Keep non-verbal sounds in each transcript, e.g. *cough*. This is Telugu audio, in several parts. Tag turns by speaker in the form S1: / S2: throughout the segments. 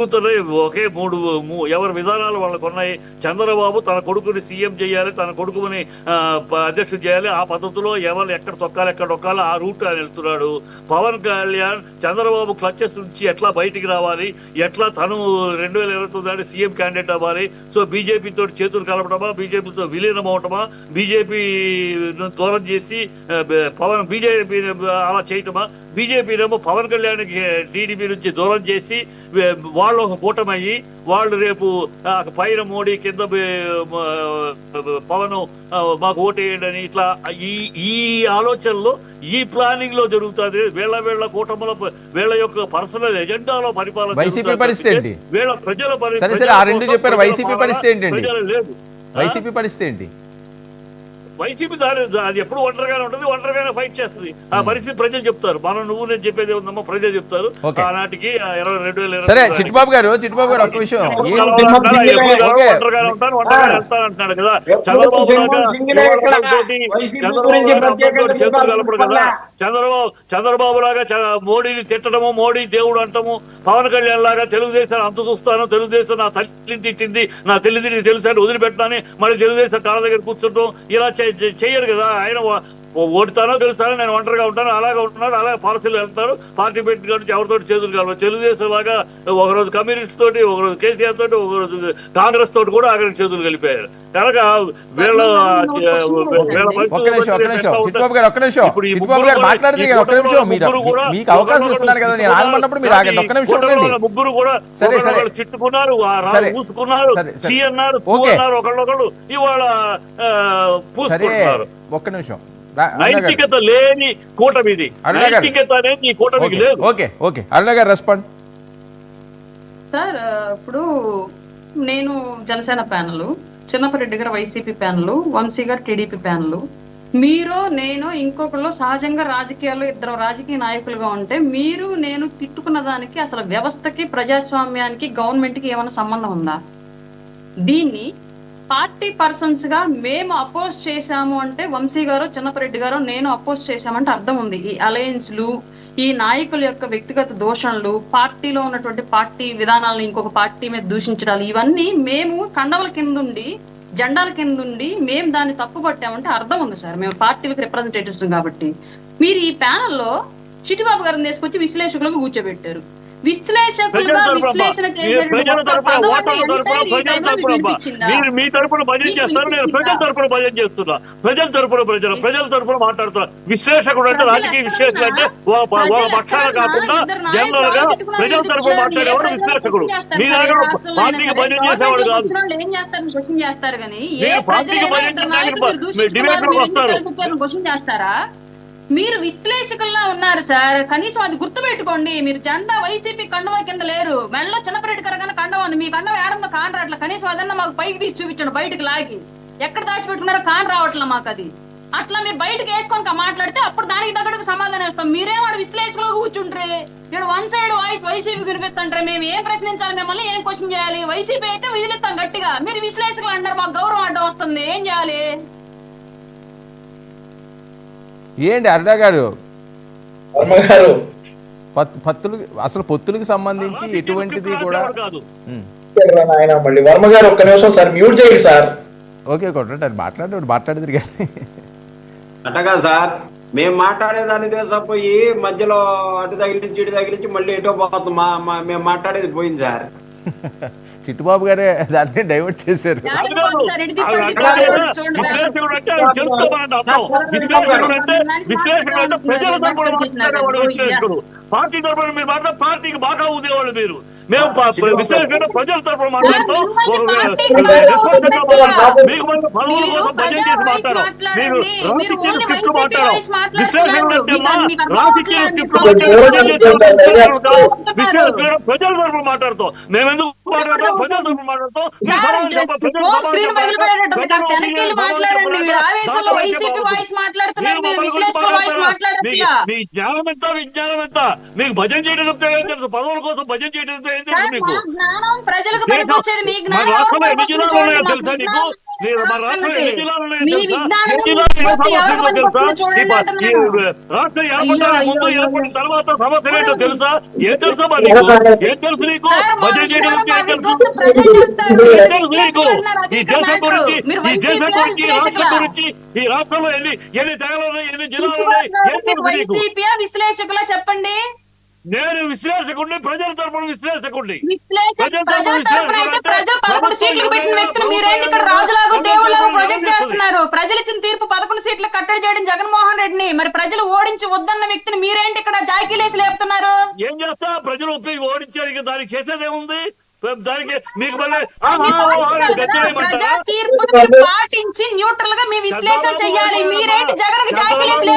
S1: జరుగుతున్నాయి ఒకే మూడు మూ- ఎవరి విధానాలు వాళ్ళకు ఉన్నాయి. చంద్రబాబు తన కొడుకుని సీఎం చేయాలి తన కొడుకుని అధ్యక్షుడు చేయాలి. ఆ పద్ధతిలో ఎవరు ఎక్కడ తొక్కాలి ఎక్కడ తొక్కాలి ఆ రూట్ ఆయన వెళ్తున్నాడు. పవన్ కళ్యాణ్ చంద్రబాబు క్లచెస్ నుంచి ఎట్లా బయటికి రావాలి ఎట్లా తను రెండు వేల ఇరవై తొమ్మిది సీఎం క్యాండిడేట్ అవ్వాలి. సో బీజేపీ తోటి చేతులు కలపడమా బీజేపీతో విలీనం అవటమా బీజేపీ దూరం చేసి పవన్ బీజేపీ అలా చేయటమా? బీజేపీనేమో పవన్ కళ్యాణ్కి టీడీపీ నుంచి దూరం చేసి వా వాళ్ళు ఒక కూటమయ్యి వాళ్ళు రేపు పైన మోడీ కింద పవన్ మాకు ఓటేయండి అని ఇట్లా ఈ ఈ ఆలోచనలో ఈ ప్లానింగ్లో జరుగుతుంది వీళ్ళ వీళ్ళ కూటముల వీళ్ళ యొక్క పర్సనల్ ఎజెండాలో పరిపాలన
S2: వైసీపీ పరిస్థితి ఏంటి?
S1: వీళ్ళ ప్రజల పరి-
S2: సరే, సరే,
S1: ప్రజల
S2: ఆ రెండు
S1: కోసం,
S2: చెప్పారు. వైసీపీ పరిస్థితి?
S1: ప్రజలు లేదు?
S2: వైసీపీ పరిస్థితి ఏంటి
S1: వైసీపీ దాని అది ఎప్పుడు ఒంటరిగానే ఉంటుంది ఒంటరిగానే ఫైట్ చేస్తుంది. ఆ పరిస్థితి ప్రజలు చెప్తారు. మనం నువ్వు నేను చెప్పేది ఉందమ్మా ప్రజలు చెప్తారు. ఆనాటికి ఇరవై రెండు వేల
S2: సరే చిట్టుబాబు గారు చిట్టుబాబు గారు ఒక్క విషయం.
S1: ఒంటరిగానే ఉంటాను, ఒంటరిగానే వెళ్తాను అంటున్నాడు కదా. చంద్రబాబు చంద్రబాబు కదా. చంద్రబాబు చంద్రబాబు లాగా మోడీని తిట్టడము మోడీ దేవుడు అంటాము పవన్ కళ్యాణ్ లాగా తెలుగుదేశం అంత చూస్తాను తెలుగుదేశం నా తల్లిని తిట్టింది నా తల్లిని తెలుసు అని వదిలిపెట్టాని మళ్ళీ తెలుగుదేశం కాళ్ళ దగ్గర కూర్చుంటాం. ఇలా చే- చే- కదా. ఆయన ఓడుతానో తెలుస్తానో నేను ఒంటరిగా ఉంటాను అలాగే ఉంటున్నాడు అలాగే పాలసీలు వెళ్తారు పార్టీ పెట్టి కాబట్టి ఎవరితో చేతులు కలవాలి తెలుగుదేశం లాగా ఒకరోజు కమ్యూనిస్ట్ తోటి ఒకరోజు కేసీఆర్ తోటి ఒకరోజు కాంగ్రెస్ తోటి కూడా ఆఖరికి చేతులు కలిపారు. కనుక వీళ్ళ ముగ్గురు కూడా చిట్టుకున్నారు. పూసుకున్నారు. సి అన్నారు ఒకళ్ళొకళ్ళు ఇవాళ పూసుకుంటున్నారు.
S2: ఒక్క నిమిషం.
S1: నైతికత లేని. నైతికత అనేది ఈ కూటమికి లేదు.
S2: Okay okay. అరుణ గారు రెస్పాండ్
S3: సార్ ఇప్పుడు నేను జనసేన ప్యానల్ చిన్నపరెడ్డి గారు వైసీపీ ప్యానల్ వంశీ గారు టీడీపీ ప్యానల్. మీరు నేను ఇంకొకళ్ళు సహజంగా రాజకీయాల్లో ఇద్దరు రాజకీయ నాయకులుగా ఉంటే మీరు నేను తిట్టుకున్న దానికి అసలు వ్యవస్థకి ప్రజాస్వామ్యానికి గవర్నమెంట్కి ఏమైనా సంబంధం ఉందా? దీన్ని పార్టీ పర్సన్స్గా మేము అపోజ్ చేశాము అంటే వంశీ గారు చిన్నపరెడ్డి గారు నేను అపోజ్ చేశామంటే అర్థం ఉంది. ఈ అలయన్స్లు ఈ నాయకుల యొక్క వ్యక్తిగత దోషణలు పార్టీలో ఉన్నటువంటి పార్టీ విధానాలను ఇంకొక పార్టీ మీద దూషించడాలు ఇవన్నీ మేము కండవల కిందుండి జెండాల కిందుండి మేము దాన్ని తప్పుపట్టామంటే అర్థం ఉంది సార్. మేము పార్టీలకు రిప్రజెంటేటివ్స్ కాబట్టి. మీరు ఈ ప్యానల్లో చిటిబాబు గారిని తీసుకొచ్చి విశ్లేషకులకు కూర్చోబెట్టారు. విశ్లేషకులుగా విశ్లేషణ.
S1: మీరు మీ తరపున భజన చేస్తారు నేను? ప్రజల తరపున భజన చేస్తున్నా. ప్రజల తరపున ప్రజల ప్రజల తరపున మాట్లాడుతున్నా. విశ్లేషకుడు అంటే రాజకీయ విశ్లేషకుడు అంటే పక్షాన
S3: ఎక్కడ
S1: కాకుండా
S3: జనరల్గా
S1: ప్రజల తరపున
S3: కూర్చొని
S1: మాట్లాడేవాడు విశ్లేషకుడు. మీ? దగ్గర పార్టీకి భజన చేసేవాడు కాదు.
S3: వాళ్ళు
S1: పార్టీకి భజన చేయడానికి డిబేట్లోకి వస్తారు.
S3: మీరు విశ్లేషకుల్లో ఉన్నారు సార్. కనీసం అది గుర్తుపెట్టుకోండి. మీరు జెండా వైసీపీ కండవ కింద లేరు. మెడలో చిన్నపరెడ్డి గారు కానీ కండవ ఉంది. మీ కండవ ఏడమ్మ కాన్ రావట్లే కనీసం అదన్నా మాకు పైకి తీసి చూపించండి బయటకు లాగి. ఎక్కడ దాచిపెట్టుకున్నారో కాన్ రావట్లే మాకు అది. అట్లా మీరు బయటకు వేసుకొని మాట్లాడితే అప్పుడు దానికి తగ్గట్టుకు సమాధానం ఇస్తాం. మీరేం వాడు విశ్లేషకులు కూర్చుంటారు ఇక్కడ వన్ సైడ్ వాయిస్ వైసీపీ వినిపిస్తుంటారు మేము ఏం ప్రశ్నించాలి? మిమ్మల్ని ఏం క్వశ్చన్ చేయాలి? వైసీపీ అయితే విజిలిస్తాం గట్టిగా. మీరు విశ్లేషకులు అంటారు మాకు గౌరవం అడ్డం వస్తుంది. ఏం చేయాలి?
S2: ఏంటి అరుణ గారు? పత్తులు అసలు పొత్తులకు సంబంధించి ఎటువంటిది కూడా
S4: మళ్ళీ వర్మ గారు ఒక్క నిమిషం సార్ మ్యూట్ చేయండి సార్.
S2: ఓకే కొట్టండి మాట్లాడేవాడు మాట్లాడేది కానీ.
S5: అట్టగా సార్ మేము మాట్లాడేదాన్ని మధ్యలో అటు తగిలించి ఇటు తగిలించి మళ్ళీ ఎటో పోతుంది మా మా- మేము మాట్లాడేది పోయింది సార్. *laughs*
S2: చిట్టుబాబు గారే దాన్ని డైవర్ట్ చేశారు.
S1: పార్టీ తరపున మీరు మాత్రం పార్టీకి బాగా ఊదేవాళ్ళు మీరు. మేము విశ్లేషకుడు ప్రజల తరపున మాట్లాడతాం. మీకు మన పదవుల కోసం భజన చేసి మాట్లాడాం మీరు రాజకీయ స్క్రిప్ట్ మాట్లాడాం అమ్మా, రాజకీయ స్క్రిప్ట్ విశ్లేషకుడు ప్రజల తరపున మాట్లాడతాం. మేము ఎందుకు మాట్లాడతాం. ప్రజల తరపున మాట్లాడతాం.
S3: మాట్లాడండి. మీరు ఆవేశంలో వైసీపీ. వాయిస్ మాట్లాడుతున్నారు.
S1: మీరు
S3: మీరు
S1: మమ్మల్ని
S3: విశ్లేషకుల
S1: గురించి
S3: మాట్లాడట్లా.
S1: మీ- జ్ఞానం ఎంత విజ్ఞానం ఎంత మీకు భజన చేయడం చెప్తే ఏం తెలుసు పదవుల కోసం భజన చేయడం ఏం తెలుసు మీకు రాష్ట్రంలో ఎన్ని జిల్లాలు ఉన్నాయో. తెలుసా
S3: మాకు
S1: నీకు తెలుసా? రాష్ట్రం ఏర్పడడానికి ముందు ఏర్పడిన. తర్వాత సమస్య ఏంటో ఏం నీకు? ఏం నీకు? బడ్జెట్ ఏం. ఏం నీకు?
S3: విశ్లేషకులు అన్నారు, అది
S1: ఈ
S3: ఇక్కడ
S1: దేశం
S3: మ్యాటరు.
S1: గురించి
S3: మీరు
S1: ఈ దేశం
S3: వైసీపీ
S1: గురించి ఈ రాష్ట్రం
S3: విశ్లేషకులా?
S1: గురించి ఈ రాష్ట్రంలో ఎన్ని ఎన్ని తెగలు ఉన్నాయి ఎన్ని జిల్లాలు
S3: ఇప్పుడు
S1: ఉన్నాయి? ఏం
S3: మీకు
S1: తెలుసు నీకు?
S3: వైసీపీ విశ్లేషకులా చెప్పండి.
S1: నేను విశ్లేషకుడిని ప్రజల తరపున విశ్లేషకుడిని.
S3: విశ్లేషక
S1: ప్రజల తరపున విశ్లేషకుడు
S3: పదకొండు సీట్లు
S1: ప్రభుత్వం
S3: పెట్టిన
S1: ప్రభుత్వం
S3: మీరేంటి ఇక్కడ రాజులాగా దేవుళ్ళగా
S1: ప్రభుత్వం
S3: ప్రొజెక్ట్ చేస్తున్నారు. ప్రజలు ఇచ్చిన తీర్పు పదకొండు సీట్లు కట్టడి చేయడం జగన్మోహన్ రెడ్డిని. మరి ప్రజలు ఓడించి వద్దన్న వ్యక్తిని మీరేంటి ఇక్కడ జాకీలేసి లేపుతున్నారు?
S1: ఏం చేస్తా? ప్రజలు ఇక దానికి చేసేదేముంది? దానికి మీకు?
S3: ప్రజా తీర్పుని పాటించి న్యూట్రల్గా మీ విశ్లేషణ చెయ్యాలి మీరేంటి జగన్ జాకీలేసి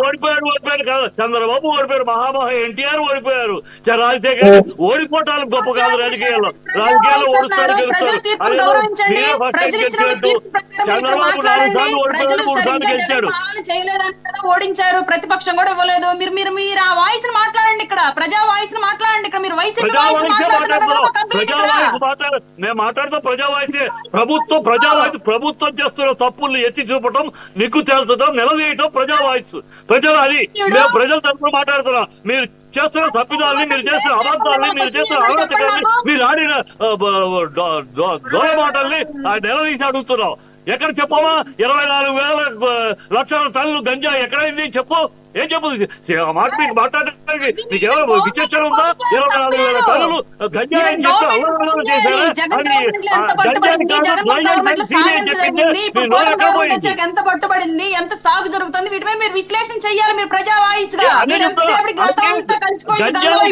S1: ఓడిపోయారు ఓడిపోయారు కాదు. చంద్రబాబు ఓడిపోయారు మహామహా ఎన్టీఆర్ ఓడిపోయారు. చ- రాజశేఖర్ రెడ్డి ఓడిపోవటాలు గొప్ప కాదు రాజకీయాల్లో. రాజకీయాల్లో ఓడిస్తారు గెలుస్తారు.
S3: ప్రజలు ఇచ్చిన తీర్పు ప్రకారం
S1: చంద్రబాబు నాలుగు
S3: మాట్లాడండి.
S1: సార్లు ఓడిపోయారు మూడు సార్లు గెలిచాడు.
S3: చేయలేదని కదా ఓడించారు. ప్రతిపక్షం కూడా ఇవ్వలేదు. మీరు మీరు మీరు ఆ వాయిస్ని మాట్లాడండి ఇక్కడ. ప్రజా వాయిస్ని మాట్లాడండి ఇక్కడ. మీరు వైసీపీ వాయిస్
S1: మేము మాట్లాడుతాం ప్రజా వాయిసే ప్రభుత్వం ప్రజా వాయిస్ ప్రభుత్వం చేస్తున్న తప్పుల్ని ఎత్తి చూపటం నిగ్గు తేల్చడం నిలదీయటం ప్రజా వాయిస్ ప్రజలు అది. మేము ప్రజల తరఫున మాట్లాడుతున్నాం. మీరు చేస్తున్న తప్పిదాలని మీరు చేస్తున్న అబద్ధాలని మీరు చేస్తున్న అరాచకాలని మీరు ఆడిన దొర మాటల్ని ఆ నిలదీసి అడుగుతున్నాం. ఎక్కడ చెప్పమా ఇరవై నాలుగు వేల లక్షల టన్నులు గంజా ఎక్కడైంది చెప్పు. ఏం చెప్పు? మాట మీకు మాట్లాడడానికి మీకు ఎవరు విచక్షణ ఉందా? ఇరవై నాలుగు వేల టన్నులు గంజా అని చెప్తే అల్లరి చేశారా?
S3: ఎంత పట్టుబడింది?
S1: చెప్పింది
S3: ఎంత సాగు జరుగుతుంది? వీటిపై మీరు విశ్లేషణ మీరు ప్రజా వాయిస్గా
S1: గంజాయి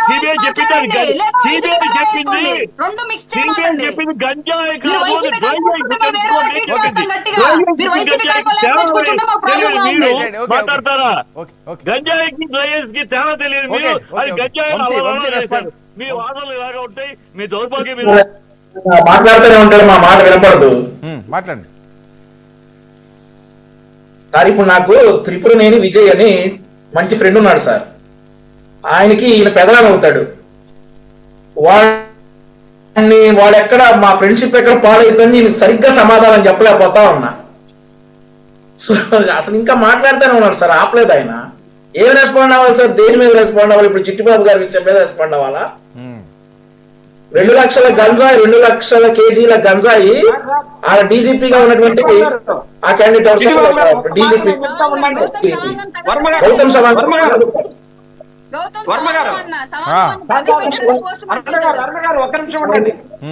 S1: సిబిఐ చెప్పింది సిబిఐ చెప్పింది? సిబిఐ చెప్పింది గంజాయి కాదు. మాట్లాడతారా?
S2: ఓకే ఓకే
S1: గంజాయికి కి తేడా తెలియని మీరు అది. గంజాయి. మీ వాదనలు ఇలాగా ఉంటాయి మీ దౌర్భాగ్యం
S4: మాట్లాడుతూనే ఉంటాడు మా మాట వినపడదు.
S2: మాట్లాడండి.
S4: సార్ ఇప్పుడు నాకు త్రిపురనేని విజయ్ అని మంచి ఫ్రెండ్ ఉన్నాడు సార్. ఆయనకి ఈయన పెదనాన్న అవుతాడు. వాడిని వాడెక్కడ మా ఫ్రెండ్షిప్ ఎక్కడ పాడైతుందని నేను సరిగ్గా సమాధానం చెప్పలేకపోతా ఉన్నా. సో అసలు ఇంకా మాట్లాడుతూనే ఉన్నాడు సార్ ఆపలేదు ఆయన. ఏం రెస్పాండ్ అవ్వాలి సార్? దేని మీద రెస్పాండ్ అవ్వాలి? ఇప్పుడు చిట్టిబాబు గారి విషయం మీద రెస్పాండ్ అవ్వాలా? రెండు లక్షల గంజాయి రెండు లక్షల కేజీల గంజాయి ఆ డీసీపీగా ఉన్నటువంటి ఆ క్యాండిడేట్
S5: గారు,
S4: గౌతమ్ సవాంగ్.
S5: వర్మ గారు,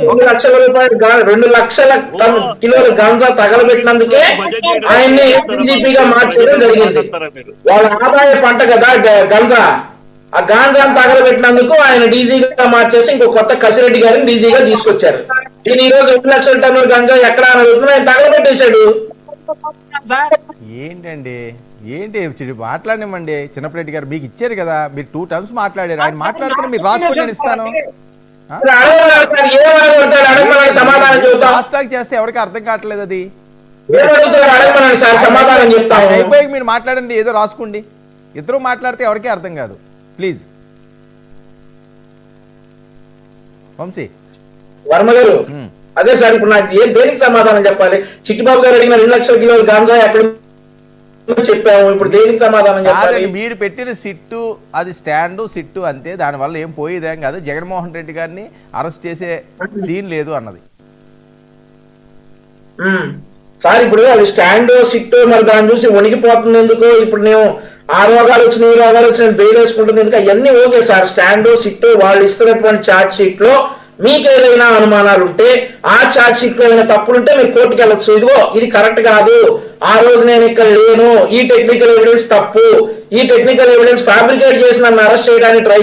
S4: రెండు లక్షల రూపాయలు రెండు లక్షల కిలోల గాంజా తగలబెట్టినందుకే ఆయన్ని డీసీపీగా మార్చడం జరిగింది. వాళ్ళ ఆదాయ పంట కదా గంజా. ఆ గాంజాను తగలబెట్టినందుకు ఆయన డీజీగా మార్చేసి ఇంకో కొత్త కసిరెడ్డి గారిని డీజీగా తీసుకొచ్చారు. ఈ రోజు రెండు లక్షల టన్నుల గంజా ఎక్కడ అని అడుగుతున్నా ఆయన తగలబెట్టేశాడు.
S2: ఏంటండి? ఏంటి? మాట్లాడనివ్వండి. చిన్నప్పరెడ్డి గారు మీకు ఇచ్చారు కదా. మీరు టూ టైమ్స్ మాట్లాడారు. ఆయన మాట్లాడుతున్న మీరు రాసుకొని నేను ఇస్తాను. చేస్తే ఎవరికి అర్థం కావట్లేదు అది. అయిపోయి మీరు మాట్లాడండి. ఏదో రాసుకోండి. ఇద్దరు మాట్లాడితే ఎవరికీ అర్థం కాదు. ప్లీజ్ వంశీ.
S4: వర్మ గారు. అదే సార్ ఇప్పుడు నాకు ఏం దేనికి సమాధానం చెప్పాలి? చిట్టిబాబు గారు అడిగిన రెండు లక్షల కిలోల గాంజా ఎక్కడ చెప్పాము. ఇప్పుడు దేనికి సమాధానం చెప్పాలి?
S2: మీరు పెట్టిన సిట్టు అది స్టాండు సిట్టు అంతే. దానివల్ల ఏం పోయేదేం కాదు. జగన్మోహన్ రెడ్డి గారిని అరెస్ట్ చేసే సీన్ లేదు అన్నది.
S4: సార్ ఇప్పుడు అది స్టాండ్ సిట్ మరి దాన్ని చూసి వణికిపోతుంది ఎందుకు? ఇప్పుడు నేను ఆ రోగాలు వచ్చిన ఈ రోగాలు వచ్చిన బెయిల్ వేసుకుంటుంది ఎందుకు? అవన్నీ ఓకే సార్. స్టాండ్ సిట్ వాళ్ళు ఇస్తున్నటువంటి ఛార్జ్ షీట్లో మీకు ఏదైనా అనుమానాలు ఉంటే ఆ ఛార్జ్ షీట్లో ఏమైనా తప్పులుంటే మీరు కోర్టుకి వెళ్ళొచ్చు ఇదిగో ఇది కరెక్ట్ కాదు. ఆ రోజు నేను ఇక్కడ లేను. ఈ టెక్నికల్ ఎవిడెన్స్ తప్పు. ఈ టెక్నికల్ ఎవిడెన్స్ ఫ్యాబ్రికేట్ చేసి నన్ను అరెస్ట్ చేయడానికి ట్రై